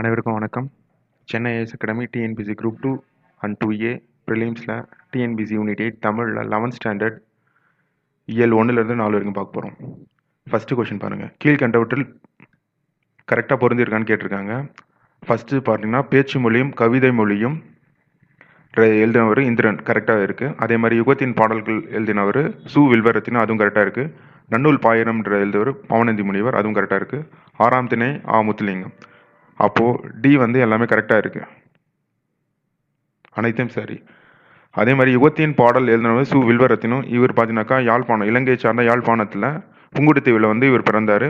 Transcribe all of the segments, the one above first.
அனைவருக்கும் வணக்கம். Chennai IAS academy TNPSC group two and two A ப்ரிலிம்ஸில் TNPSC unit eight தமிழில் eleventh standard இயல் ஒன்றுலேருந்து நாலு வரைக்கும் பார்க்க போகிறோம் ஃபஸ்ட்டு கொஷின் பாருங்கள் கீழ்கண்டவற்றில் கரெக்டாக பொருந்திருக்கான்னு கேட்டிருக்காங்க. ஃபஸ்ட்டு பார்த்தீங்கன்னா பேச்சு மொழியும் கவிதை மொழியும் எழுதினவர் இந்திரன். கரெக்டாக இருக்குது அதே மாதிரி யுகத்தின் பாடல்கள் எழுதினவர் சு வில்வரத்தின் அதுவும் கரெக்டாக இருக்குது நன்னூல் பாயிரம்ன்ற எழுதியவர் பவனந்தி முனிவர் அதுவும் கரெக்டாக இருக்குது ஆறாம் திணை ஆ முத்துலிங்கம். அப்போது டி வந்து எல்லாமே கரெக்டாக இருக்குது அனைத்தும் சரி. அதே மாதிரி யுகத்தின் பாடல் எழுதினவர் சு. வில்வரத்தினும் இவர் பார்த்தீங்கன்னாக்கா யாழ்ப்பாணம் இலங்கை சார்ந்த யாழ்ப்பாணத்தில் புங்குடுதீவில் வந்து இவர் பிறந்தார்.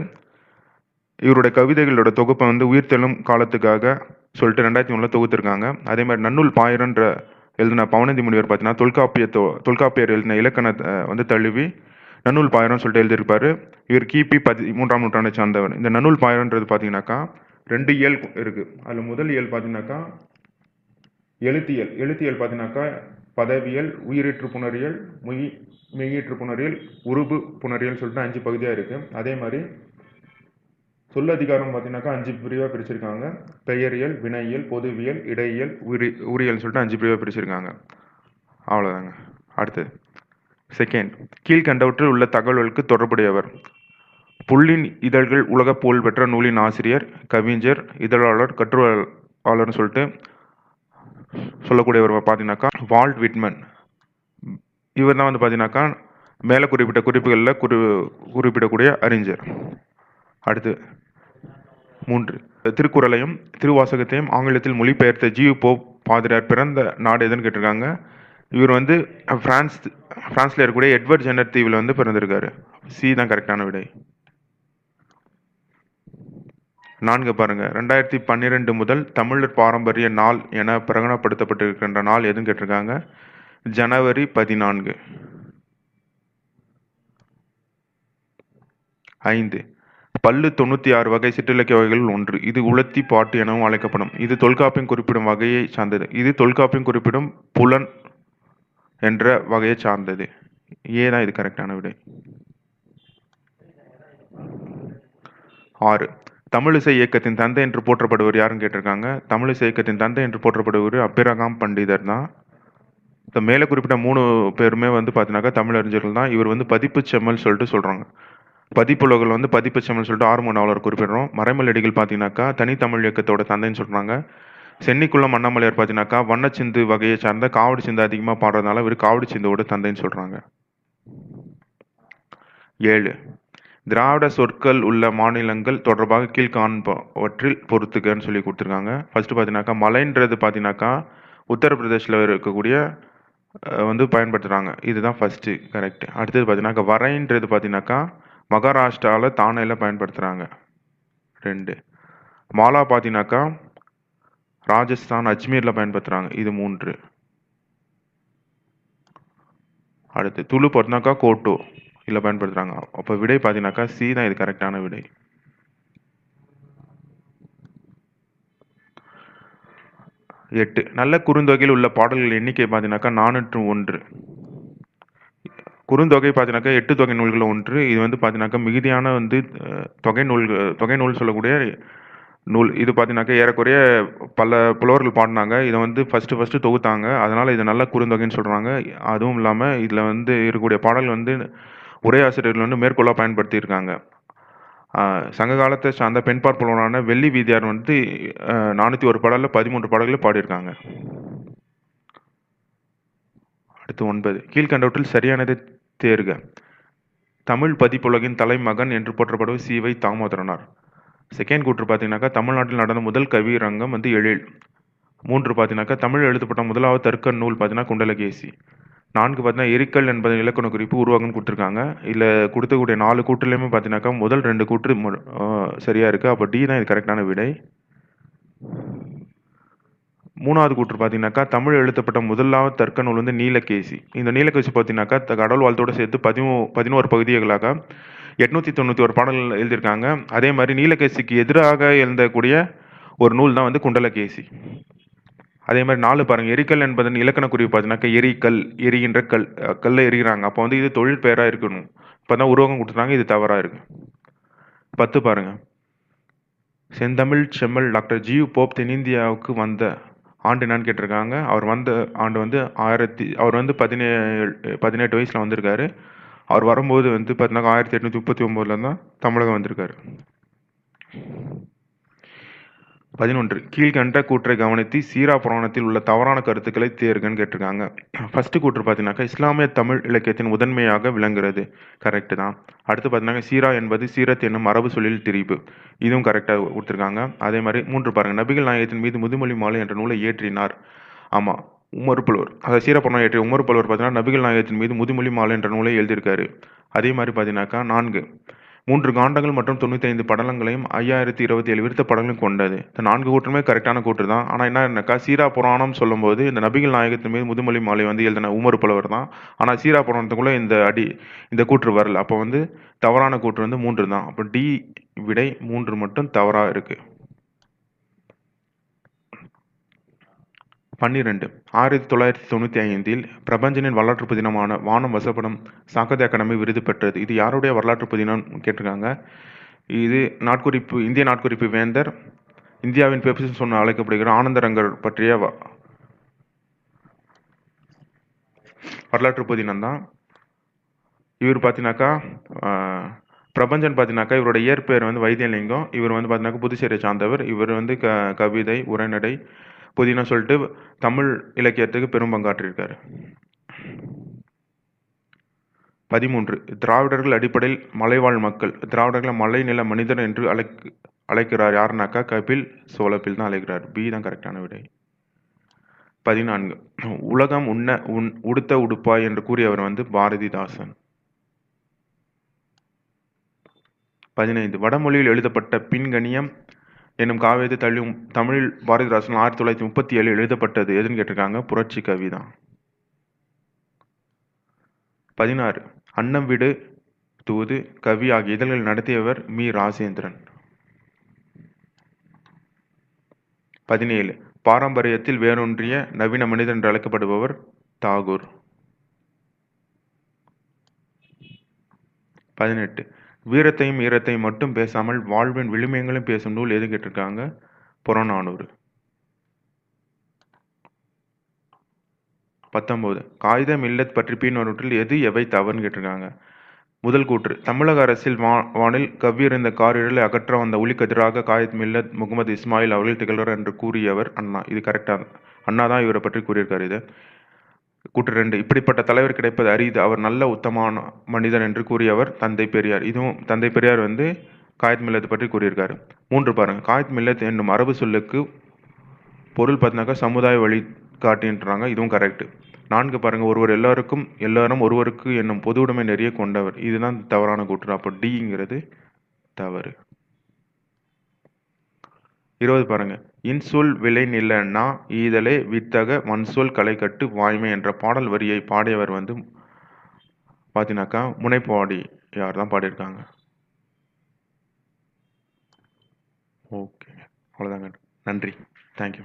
இவருடைய கவிதைகளோட தொகுப்பை வந்து உயிர்த்தெழும் காலத்துக்காக சொல்லிட்டு ரெண்டாயிரத்தி ஒன்றில் தொகுத்திருக்காங்க. அதே மாதிரி நன்னூல் பாயிரன்ற எழுதின பவனந்தி முனிவர் பார்த்தீங்கன்னா தொல்காப்பியத்தோ தொல்காப்பியர் எழுதின இலக்கணத்தை வந்து தழுவி நன்னூல் பாயிரம் சொல்லிட்டு எழுதியிருப்பார். இவர் கிபி பதி மூன்றாம் நூற்றாண்டை சார்ந்தவர். இந்த நன்னூல் பாயிரன்றது பார்த்தீங்கன்னாக்கா ரெண்டு இயல் இருக்கு. அதில் முதல் இயல் பார்த்தீங்கன்னாக்கா எழுத்தியல் எழுத்தியல் பார்த்தீங்கன்னாக்கா பதவியல் உயிரீற்று புணரியல் மொய் மெய்யீற்று புணரியல் உருபு புணரியல் சொல்லிட்டு அஞ்சு பகுதியாக இருக்கு. அதே மாதிரி சொல்லதிகாரம் பார்த்தீங்கன்னாக்கா அஞ்சு பிரிவாக பிரிச்சிருக்காங்க. பெயரியல் வினையியல் பொதுவியல் இடையியல் உரி உரியல் சொல்லிட்டு அஞ்சு பிரிவாக பிரிச்சிருக்காங்க. அவ்வளோதாங்க அடுத்தது. செகண்ட் கீழ்கண்டவற்றில் உள்ள தகவல்களுக்கு தொடர்புடையவர். புள்ளின் இதழ்கள் உலக புகழ் பெற்ற நூலின் ஆசிரியர் கவிஞர் இதழாளர் கட்டுரையாளர்னு சொல்லிட்டு சொல்லக்கூடியவர் பார்த்தீங்கன்னாக்கா வால்ட் விட்மன். இவர் தான் வந்து பார்த்தீங்கன்னாக்கா மேலே குறிப்பிட்ட குறிப்புகளில் குறி குறிப்பிடக்கூடிய அறிஞர். அடுத்து மூன்று. திருக்குறளையும் திருவாசகத்தையும் ஆங்கிலத்தில் மொழிபெயர்த்த ஜியு போப் பாதிரியார் பிறந்த நாடு எதுன்னு கேட்டிருக்காங்க. இவர் வந்து ஃப்ரான்ஸ் ஃப்ரான்ஸில் இருக்கக்கூடிய எட்வர்ட் ஜென்னர் தீவில் வந்து பிறந்திருக்காரு. சி தான் கரெக்டான விடை. நான்கு பாருங்க. ரெண்டாயிரத்தி பன்னிரெண்டு முதல் தமிழர் பாரம்பரிய நாள் என பிரகடனப்படுத்தப்பட்டிருக்கின்ற நாள் எதுன்னு கேட்டிருக்காங்க? ஜனவரி பதினான்கு. ஐந்து. பல்லு தொண்ணூற்றி ஆறு வகை சிற்றிலக்கிய வகைகளில் ஒன்று. இது உலத்தி பாட்டு எனவும் அழைக்கப்படும். இது தொல்காப்பியம் குறிப்பிடும் வகையை சார்ந்தது. இது தொல்காப்பியம் குறிப்பிடும் புலன் என்ற வகையை சார்ந்தது. ஏதான் தான் இது கரெக்டான விடை. ஆறு. தமிழிசை இயக்கத்தின் தந்தை என்று போற்றப்படுவர் யாருன்னு கேட்டிருக்காங்க? தமிழிசை இயக்கத்தின் தந்தை என்று போற்றப்படுவர் அபிரகாம் பண்டிதர் தான். இந்த மேலே குறிப்பிட்ட மூணு பேருமே வந்து பார்த்தீங்கன்னாக்கா தமிழறிஞர்கள் தான். இவர் வந்து பதிப்பு செம்மல் சொல்லிட்டு சொல்கிறாங்க பதிப்புலகில் வந்து பதிப்பு செம்மல் சொல்லிட்டு ஆறுமூணு நாவலர் குறிப்பிடுறோம் மறைமலடிகள் பார்த்தீங்கன்னாக்கா தனித்தமிழ் இயக்கத்தோட தந்தைன்னு சொல்கிறாங்க சென்னிக்குளம் அண்ணாமலையார் பார்த்தீங்கன்னாக்கா வண்ணச்சிந்து வகையை சார்ந்த காவடி சிந்து அதிகமாக பாடுறதுனால இவர் காவடி சிந்துவோட தந்தைன்னு சொல்கிறாங்க ஏழு. திராவிட சொற்கள் உள்ள மாநிலங்கள் தொடர்பாக கீழ்காண்பவற்றில் பொறுத்துக்கன்னு சொல்லி கொடுத்துருக்காங்க. ஃபர்ஸ்ட் பார்த்தீங்கன்னாக்கா மலைன்றது பார்த்தீங்கன்னாக்கா உத்தரப்பிரதேசில் இருக்கக்கூடிய வந்து பயன்படுத்துகிறாங்க இதுதான் ஃபர்ஸ்ட்டு கரெக்ட் அடுத்தது பார்த்தீங்கன்னாக்கா வரைன்றது பார்த்தீங்கன்னாக்கா மகாராஷ்டிராவில் தானேயில் பயன்படுத்துகிறாங்க ரெண்டு. மாலா பார்த்தீங்கன்னாக்கா ராஜஸ்தான் அஜ்மீரில் பயன்படுத்துகிறாங்க இது மூன்று. அடுத்து துளு பார்த்தீங்கன்னாக்கா கோட்டோ இதில் பயன்படுத்துகிறாங்க அப்போ விடை பார்த்தீங்கன்னாக்கா சி தான் இது கரெக்டான விடை. எட்டு. நல்ல குறுந்தொகையில் உள்ள பாடல்கள் எண்ணிக்கை பார்த்தீங்கன்னாக்கா நானூற்று ஒன்று. குறுந்தொகை பார்த்தீங்கன்னாக்கா எட்டு தொகை நூல்களில் ஒன்று. இது வந்து பார்த்தீங்கன்னாக்கா மிகுதியான வந்து தொகை நூல் தொகை நூல் சொல்லக்கூடிய நூல். இது பார்த்தீங்கன்னாக்கா ஏறக்குறைய பல புலவர்கள் பாடினாங்க. இதை வந்து ஃபஸ்ட்டு ஃபஸ்ட்டு தொகுத்தாங்க. அதனால் இது நல்ல குறுந்தொகைன்னு சொல்கிறாங்க அதுவும் இல்லாமல் இதில் வந்து இருக்கக்கூடிய பாடல் வந்து உரையாசிரியர்கள் வந்து மேற்கோளாக பயன்படுத்தியிருக்காங்க. சங்க காலத்தை சார்ந்த பெண்பார் புலவனான வெள்ளி வீதியார் வந்து நானூற்றி ஒரு பாடலில் பதிமூன்று பாடல்களை பாடியிருக்காங்க. அடுத்து ஒன்பது. கீழ்கண்டவற்றில் சரியானதை தேர்க. தமிழ் பதிப்புலகின் தலைமகன் என்று போற்றப்படுவது சிவை தாமோதரனார். செகண்ட் கூற்று பார்த்தீங்கன்னாக்கா தமிழ்நாட்டில் நடந்த முதல் கவிரங்கம் வந்து எழில். மூன்று பார்த்தீங்கன்னாக்கா தமிழ் எழுதப்பட்ட முதலாவது தர்க்க நூல் பார்த்தீங்கன்னா குண்டலகேசி. நான்கு பார்த்தீங்கன்னா எரிக்கல் என்பதன் இலக்கண குறிப்பு உருவாக்கம் கொடுத்துருக்காங்க. இதில் கொடுத்தக்கூடிய நாலு கூற்றுலையுமே பார்த்தீங்கன்னாக்கா முதல் ரெண்டு கூற்று மு- இருக்குது அப்போ டி தான் இது கரெக்டான விடை. மூணாவது கூற்று பார்த்தீங்கன்னாக்கா தமிழ் எழுதப்பட்ட முதலாவது தர்க்க நூல் வந்து நீலகேசி. இந்த நீலகேசி பார்த்தீங்கன்னாக்கா கடவுள் வாழ்த்தோட சேர்த்து பதிமூ பதினோரு பகுதிகளாக எட்நூற்றி தொண்ணூற்றி ஒரு பாடல்கள் எழுதியிருக்காங்க. அதே மாதிரி நீலகேசிக்கு எதிராக எழுந்தக்கூடிய ஒரு நூல் தான் வந்து குண்டலகேசி. அதே மாதிரி நாலு பாருங்கள் எரிக்கல் என்பதன் இலக்கண குறிப்பு பார்த்தீங்கன்னாக்கா எரிக்கல் எரிகின்ற கல் கல்லை எரிகிறாங்க. அப்போ வந்து இது தொழில் பெயராக இருக்கணும். இப்போ தான் உருவகம் கொடுத்துட்டாங்க இது தவறாக இருக்கு. பத்து பாருங்க. செந்தமிழ் செம்மல் டாக்டர் ஜியு போப் தென்னிந்தியாவுக்கு வந்த ஆண்டு என்னன்னு கேட்டிருக்காங்க. அவர் வந்த ஆண்டு வந்து ஆயிரத்தி அவர் வந்து பதினேழு பதினெட்டு வயசில் வந்திருக்காரு. அவர் வரும்போது வந்து பார்த்தீங்கன்னா ஆயிரத்தி எட்நூற்றி முப்பத்தி ஒம்போதில் தான் தமிழகம் வந்திருக்காரு. பதினொன்று. கீழ்கண்ட கூற்றை கவனித்து சீரா புராணத்தில் உள்ள தவறான கருத்துக்களை தேர்கன்னு கேட்டிருக்காங்க. ஃபர்ஸ்ட் கூற்று பார்த்தீங்கன்னாக்கா இஸ்லாமிய தமிழ் இலக்கியத்தின் முதன்மையாக விளங்குறது கரெக்டு தான். அடுத்து பார்த்தீங்கன்னா சீரா என்பது சீரத் என்னும் மரபு சொல்லில் திரிப்பு இதுவும் கரெக்டாக கொடுத்துருக்காங்க. அதே மாதிரி மூன்று பாருங்க. நபிகள் நாயகத்தின் மீது முதுமொழி மாலை என்ற நூலை இயற்றினார் ஆமாம் உமர் புலவர். சீர சீரப்புறம் ஏற்றிய உமர் புலவர் பார்த்தீங்கன்னா நபிகள் நாயகத்தின் மீது முதுமொழி மாலை என்ற நூலை எழுதியிருக்காரு. அதே மாதிரி பார்த்தீங்கன்னாக்கா நான்கு. மூன்று காண்டங்கள் மற்றும் தொண்ணூற்றி ஐந்து படலங்களையும் ஐயாயிரத்தி இருபத்தி ஏழு விருத்த படங்களும் கொண்டது. இந்த நான்கு கூற்றுமே கரெக்டான கூற்று தான். ஆனால் என்னன்னாக்கா சீரா புராணம் சொல்லும்போது இந்த நபிகள் நாயகத்தின் மீது முதுமொழி மாலை வந்து எழுதின உமர் புலவர் தான். ஆனால் சீரா புராணத்துக்குள்ளே இந்த அடி இந்த கூற்று வரல. அப்போ வந்து தவறான கூற்று வந்து மூன்று தான். அப்போ டி விடை மூன்று மட்டும் தவறாக இருக்குது பன்னிரெண்டு. ஆயிரத்தி தொள்ளாயிரத்தி தொண்ணூற்றி ஐந்தில் பிரபஞ்சனின் வரலாற்று புதினமான வானம் வசப்படும் சாகித்ய அகாடமி விருது பெற்றது. இது யாருடைய வரலாற்று புதினம் கேட்டிருக்காங்க? இது நாட்குறிப்பு இந்திய நாட்குறிப்பு வேந்தர் இந்தியாவின் பெப்சி சொன்ன அழைக்கப்படுகிற ஆனந்தரங்கர் பற்றிய வரலாற்று புதினம்தான். இவர் பார்த்தீங்கன்னாக்கா ஆஹ், பிரபஞ்சன் பார்த்தீங்கன்னாக்கா இவரோட இயற்பெயர் வந்து வைத்தியலிங்கம். இவர் வந்து பார்த்தீங்கன்னாக்கா புதுச்சேரியை சார்ந்தவர். இவர் வந்து க கவிதை உரைநடை புதினம் சொல்லிட்டு தமிழ் இலக்கியத்துக்கு பெரும் பங்காற்றியிருக்காரு பதிமூன்று. திராவிடர்கள் அடிப்படையில் மலைவாழ் மக்கள். திராவிடர்களை மலைநில மனிதர் என்று அழைக்க அழைக்கிறார் யாருனாக்கா கபில் சோழப்பில் தான் அழைக்கிறார். பி தான் கரெக்டான விடை. பதினான்கு. உலகம் உண்ண உன் உடுத்த உடுப்பாய் என்று கூறியவர் வந்து பாரதிதாசன். பதினைந்து. வடமொழியில் எழுதப்பட்ட பின்கணியம் என்னும் காவியத்தை தள்ளும் தமிழில் பாரதிதாசன் ஆயிரத்தி தொள்ளாயிரத்தி முப்பத்தி ஏழு எழுதப்பட்டது எதுன்னு கேட்டிருக்காங்க? புரட்சி கவிதான் பதினாறு. அன்னம் விடு தூது கவி ஆகிய இதழ்கள் நடத்தியவர் மி. ராஜேந்திரன். பதினேழு. பாரம்பரியத்தில் வேரூன்றிய நவீன மனிதன் என்று அழைக்கப்படுபவர் தாகூர். பதினெட்டு. வீரத்தையும் ஈரத்தையும் மட்டும் பேசாமல் வாழ்வின் விழுமியங்களும் பேசும் நூல் எது கேட்டிருக்காங்க? புறநானூறு. பத்தொம்போது காகிதம் இல்லத் பற்றி பின்னொருற்றில் எது எவை தவறுன்னு கேட்டிருக்காங்க. முதல் கூற்று. தமிழக அரசில் வா வானில் கவ்வியிருந்த காரிடலை அகற்ற வந்த ஒளிக்கதிராக காயத் மில்லத் முகமது இஸ்மாயில் அவர்கள் திகழ்கிறார் என்று கூறியவர் அண்ணா. இது கரெக்டாக அண்ணா தான் இவரை பற்றி கூறியிருக்காரு இது. கூற்று ரெண்டு. இப்படிப்பட்ட தலைவர் கிடைப்பது அரிது. அவர் நல்ல உத்தமான மனிதன் என்று கூறியவர் தந்தை பெரியார். இதுவும் தந்தை பெரியார் வந்து காயத் மில்லத் பற்றி கூறியிருக்காரு. மூன்று பாருங்கள் காயத் மில்லத் என்னும் அரபு சொல்லுக்கு பொருள் பார்த்தினாக்கா சமுதாய வழிகாட்டின்றாங்க. இதுவும் கரெக்ட் நான்கு பாருங்க. ஒருவர் எல்லாருக்கும் எல்லாரும் ஒருவருக்கு என்னும் பொது உடைமை நிறைய கொண்டவர். இதுதான் தவறான கூற்று. அப்போ டிங்கிறது தவறு. இருபது பாருங்க. இன்சொல் விலை நிலன்னா ஈதலே வித்தக மண்சொல் கலைக்கட்டு வாய்மை என்ற பாடல் வரியை பாடியவர் வந்து பார்த்தீங்கன்னாக்கா முனைப்பாடி யார் தான் பாடியிருக்காங்க? ஓகே. அவ்வளோதாங்க நன்றி. தேங்க்யூ